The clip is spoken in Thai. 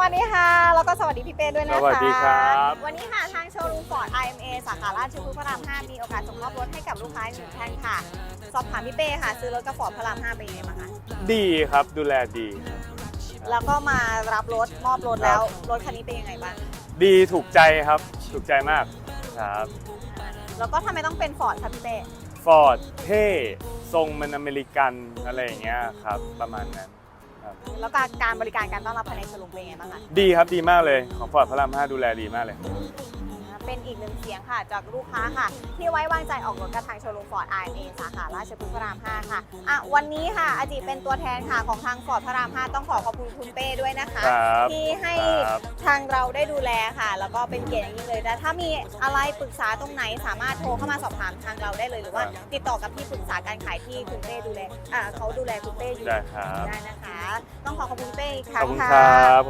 วัสดีค่ะ แล้วก็สวัสดีพี่เป้ด้วยนะคะสวัสดีครับวันนี้ค่ะทางโชว์รูมฟอร์ด IMA สาขาราชพฤกษ์พระราม 5 มีโอกาสส่งมอบรถให้กับลูกค้าหนึ่งท่านค่ะ สอบถามพี่เป้ค่ะ ซื้อรถกับฟอร์ดพระราม5เป็นยังไงบ้างคะดีครับดูแลดี แล้วก็มารับรถมอบรถแล้วรถคันนี้เป็นยังไงบ้างดีถูกใจครับถูกใจมากครับแล้วก็ทำไมต้องเป็นฟอร์ดคะพี่เป้ฟอร์ดเท่ทรงมันอเมริกันอะไรอย่างเงี้ยครับประมาณนั้นครับ แล้วการการบริการการต้อนรับภายในโชว์รูมเป็นยังไงบ้างคะดีครับดีมากเลย ของฟอร์ดพระราม5ดูแลดีมากเลย เป็นอีกหนึ่งเสียงค่ะจากลูกค้าค่ะ ที่ไว้วางใจออกรถกับทางโชว์รูมฟอร์ด IMA สาขาราชพฤกษ์พระราม 5 ค่ะอะ วันนี้ค่ะอาจิเป็นตัวแทนค่ะของทางฟอร์ดพระราม 5 ต้องขอขอบคุณคุณเป้ด้วยนะคะ ครับที่ให้ครับทางเราได้ดูแลค่ะ แล้วก็เป็นเกียรติอย่างยิ่งเลยแต่ถ้ามีอะไรปรึกษาตรงไหนสามารถโทรเข้ามาสอบถามทางเราได้เลยหรือว่าติดต่อกับที่ปรึกษาการขายที่คุณเป้ดูแลอ่าเขาดูแลคุณเป้อยู่ได้ครับ ได้นะคะ ต้องขอขอบคุณเป้อีกคขรั้อบงคุณค่ะครับ